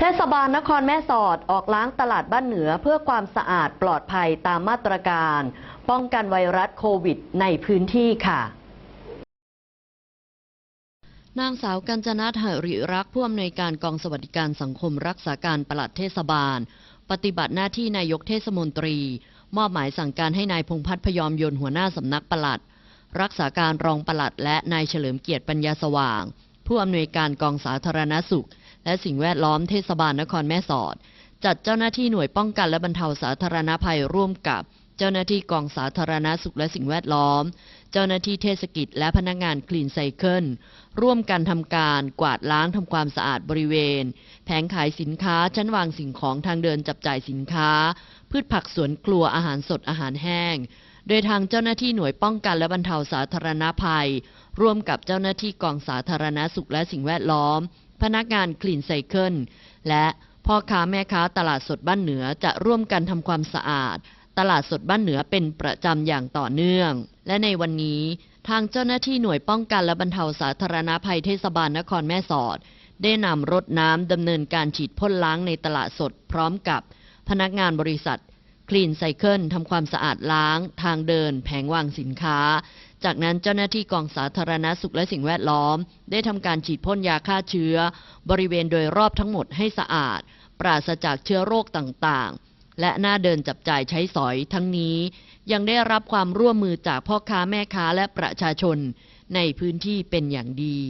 เทศบาลนครแม่สอดออกล้างตลาดบ้านเหนือเพื่อความสะอาดปลอดภัยตามมาตรการ ป้องกันไวรัสโควิดในพื้นที่ค่ะนางสาวกัญจนาถริรักษ์ผู้อำนวยการกองสวัสดิการสังคมรักษาการปลัดเทศบาล ปฏิบัติหน้าที่นายกเทศมนตรี มอบหมายสั่งการให้นายพงพัฒน์พยอมยนต์หัวหน้าสำนักปลัด รักษาการรองปลัดและนายเฉลิมเกียรติปัญญาสว่าง ผู้อำนวยการกองสาธารณสุข และสิ่งแวดล้อมเทศบาลนครแม่สอด จัดเจ้าหน้าที่หน่วยป้องกันและบรรเทาสาธารณภัยร่วมกับเจ้าหน้าที่กองสาธารณสุขและสิ่งแวดล้อม เจ้าหน้าที่เทศกิจและพนักงานคลีนไซเคิลร่วมกันทำการกวาดล้างทำความสะอาดบริเวณ แผงขายสินค้าชั้นวางสิ่งของทางเดินจับจ่ายสินค้า พืชผักสวนครัวอาหารสดอาหารแห้ง โดยทางเจ้าหน้าที่หน่วยป้องกันและบรรเทาสาธารณภัย ร่วมกับเจ้าหน้าที่กองสาธารณสุขและสิ่งแวดล้อม พนักงานคลีนไซเคิลและพ่อค้าแม่ค้าตลาดสดบ้านเหนือจะร่วมกันทำความสะอาด ตลาดสดบ้านเหนือเป็นประจำอย่างต่อเนื่อง และในวันนี้ทางเจ้าหน้าที่หน่วยป้องกันและบรรเทาสาธารณภัยเทศบาลนครแม่สอด ได้นำรถน้ำดำเนินการฉีดพ่นล้างในตลาดสดพร้อมกับพนักงานบริษัท คลีนไซเคิลทำความสะอาดล้าง ทางเดิน แผงวางสินค้า จากนั้นเจ้าหน้าที่กองสาธารณสุขและสิ่งแวดล้อม ได้ทำการฉีดพ่นยาฆ่าเชื้อ บริเวณโดยรอบทั้งหมดให้สะอาด ปราศจากเชื้อโรคต่างๆ และหน้าเดินจับจ่ายใช้สอยทั้งนี้ ยังได้รับความร่วมมือจากพ่อค้าแม่ค้าและประชาชน ในพื้นที่เป็นอย่างดี